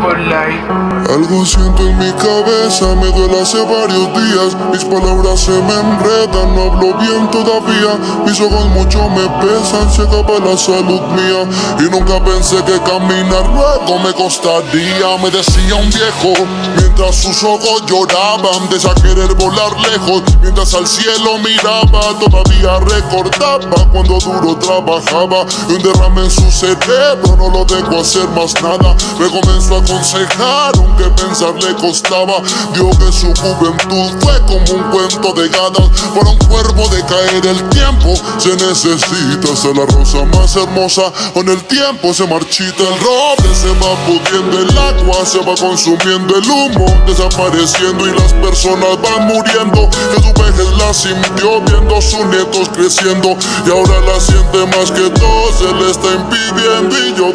por like. Algo siento en mi cabeza, me duele hace varios días. Mis palabras se me enredan, no hablo bien todavía. Mis ojos mucho me pesan, se acaba la salud mía. Y nunca pensé que caminar luego me costaría. Me decía un viejo, mientras sus ojos lloraban, de esa querer volar lejos. Mientras al cielo miraba, todavía recordaba cuando duro trabajaba. Y un derrame en su cerebro, no lo dejo hacer más nada. Me comenzó a aconsejar, aunque pensar le costaba. Dijo que su juventud fue como un cuento de gadas. Para un cuervo de caer el tiempo, se necesita ser la rosa más hermosa. Con el tiempo se marchita el roble, se va pudriendo el agua, se va consumiendo el humo, desapareciendo y las personas van muriendo. Que su vejez la sintió viendo sus nietos creciendo y ahora la siente más que todo, se le está impidiendo y yo